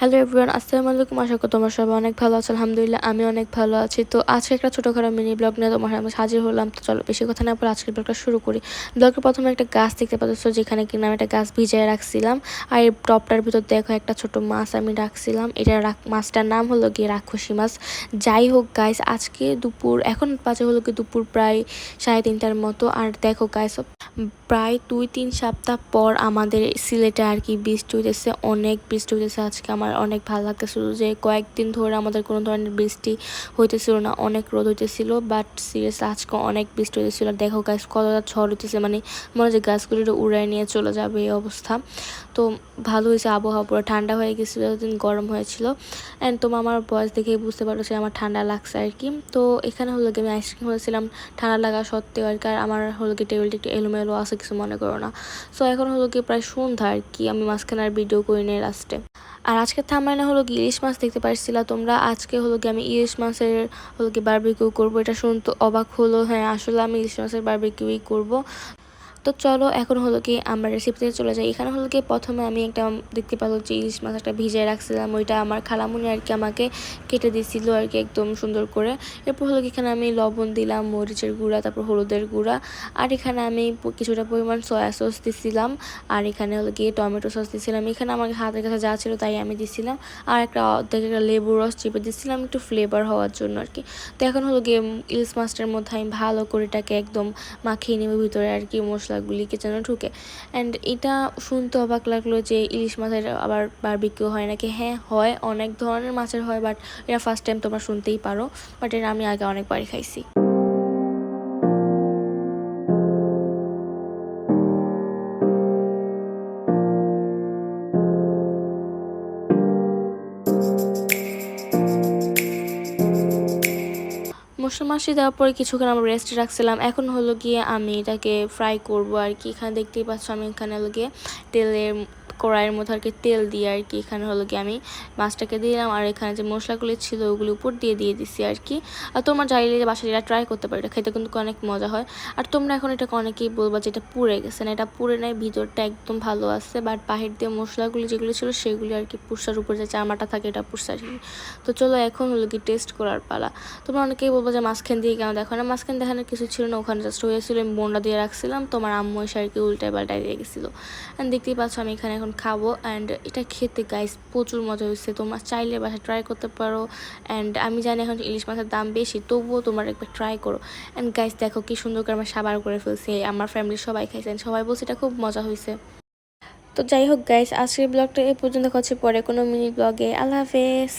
Hello everyone আসসালামু আলাইকুম। আশা করি তোমার সবাই অনেক ভালো আছে। আলহামদুলিল্লাহ, আমি অনেক ভালো আছি। তো আজকে একটা ছোটোখাটো মিনি ব্লগ নিয়ে তোমার সামনে হাজির হলাম। তো চলো বেশি কথা না পরে আজকের ব্লগটা শুরু করি। ব্লগের প্রথমে একটা গাছ দেখতে পাচ্ছ, যেখানে কিনা আমি একটা গাছ ভিজায় রাখছিলাম। আর এই টপটার ভিতর দেখো একটা ছোট মাছ আমি রাখছিলাম। এটা মাছটার নাম হলো গিয়ে রাক্ষসী মাছ। যাই হোক গাইস আজকে দুপুর, এখন বাজে হলো কি দুপুর প্রায় সাড়ে তিনটার মতো। আর দেখো গাইস প্রায় দুই, তিন সপ্তাহ পর আমাদের সিলেটে আর কি বৃষ্টি হইতেছে, অনেক বৃষ্টি হইতেছে। আজকে আমার অনেক ভালো লাগতেছিল যে কয়েকদিন ধরে আমাদের কোনো ধরনের বৃষ্টি হইতেছিল না, অনেক রোদ হইতেছিল বাট সিরিয়াস আজকে অনেক বৃষ্টি হইতেছিল। দেখো গাছ কতটা ঝড় হইতেছে মানে মনে যে গাছগুলো উড়াই নিয়ে চলে যাবে এই অবস্থা। তো ভালো হয়েছে আবহাওয়া পুরো ঠান্ডা হয়ে গেছিল এতদিন গরম হয়েছিল। অ্যান্ড তোমার আমার বয়স দেখেই বুঝতে পারো যে আমার ঠান্ডা লাগছে আর কি। তো এখানে হলো কি আমি আইসক্রিম হয়েছিলাম ঠান্ডা লাগা সত্ত্বেও আর কি, আর আমার হলো কি টেবিলটা একটু এলোমেলো আছে কিছু মনে করো না। সো এখন হলো কি প্রায় সন্ধ্যা আর কি, আমি মাঝখানে আর ভিডিও করি নেই লাস্টে আর আজকে থামাইনা হলো কি ইলিশ মাছ দেখতে পারছিলা তোমরা? আজকে হলো কি আমি ইলিশ মাছের হলো কি বারবিকিউ করব, এটা শুনতে অবাক হলো হ্যাঁ আসলে আমি ইলিশ মাছের বারবিকিউই করব। তো চলো, এখন হলো কি আমরা রেসিপিতে চলে যাই। এখানে হলো কি প্রথমে আমি একটা দেখতে পাবো যে ইলিশ মাছটা ভিজিয়ে রাখছিলাম। ওইটা আমার খালামুনি আর কি আমাকে কেটে দিছিল আর কি একদম সুন্দর করে। এরপর হলো কি এখানে আমি লবণ দিলাম, মরিচের গুঁড়া, তারপর হলুদের গুঁড়া। আর এখানে আমি কিছুটা পরিমাণ সয়া সস দিছিলাম। আর এখানে হলো গিয়ে টমেটো সস দিছিলাম। এখানে আমার হাতের কাছে যা ছিল তাই আমি দিছিলাম। আর একটা অর্ধেক একটা লেবু রস চিপে দিছিলাম একটু ফ্লেভার হওয়ার জন্য আর কি। তো এখন হলো গিয়ে ইলিশ মাছটার মধ্যে আমি ভালো করে এটাকে একদম মাখিয়ে নেব ভিতরে আর কি মশলা মশলাগুলিকে যেন ঢুকে। অ্যান্ড এটা শুনতে অবাক লাগল যে ইলিশ মাছের আবার বারবিকিউ হয় নাকি? হ্যাঁ হয়, অনেক ধরনের মাছের হয় বাট এটা ফার্স্ট টাইম তোমরা শুনতেই পারো। বাট এটা আমি আগে অনেকবারই খাইছি। মশলা মাসি দেওয়ার পরে কিছুক্ষণ আমরা রেস্টে রাখছিলাম। এখন হলো গিয়ে আমি এটাকে ফ্রাই করব আর কি। এখানে দেখতেই পাচ্ছ আমি এখানে হলো গিয়ে তেলের কড়াইয়ের মধ্যে আর কি তেল দিয়ে আর কি এখানে হলো কি আমি মাছটাকে দিলাম। আর এখানে যে মশলাগুলি ছিল ওগুলো উপর দিয়ে দিয়ে দিছি আর কি। আর তোমার চাইলে যে বাসায় এটা ট্রাই করতে পারো, এটা খেতে কিন্তু অনেক মজা হয়। আর তোমরা এখন এটাকে অনেকেই বলবা যে এটা পুড়ে গেছে। না, এটা পুড়ে নেয় ভিতরটা একদম ভালো আছে। বাট বাহির দিয়ে মশলাগুলি যেগুলো ছিল সেগুলি আর কি পুষার উপর যে চামাটা থাকে, এটা পুষার তো চলো এখন হলো কি টেস্ট করার পালা। তোমরা অনেকেই বলব যে মাঝখান দিয়ে কেন দেখো না? মাঝখান দেখানোর কিছু ছিল না, ওখানে জাস্ট হয়েছিল, আমি বোনটা দিয়ে রাখছিলাম তোমার আম্মু এসে আর কি উল্টায় পাল্টায় দিয়ে গেছিল। দেখতেই পাচ্ছ আমি এখানে এখন খাব অ্যান্ড এটা খেতে গাইস প্রচুর মজা হয়েছে। তোমরা চাইলে বাসায় ট্রাই করতে পারো অ্যান্ড আমি জানি এখন ইলিশ মাছের দাম বেশি, তবুও তোমার একবার ট্রাই করো। অ্যান্ড গাইস দেখো কি সুন্দর করে আমার সাবার করে ফেলছে, আমার ফ্যামিলির সবাই খাইছেন সবাই বলছে এটা খুব মজা হয়েছে। তো যাই হোক গাইস আজকের ব্লগটা এই পর্যন্ত হচ্ছে পরে কোনো মিনি ব্লগে আল্লাহ হাফেজ।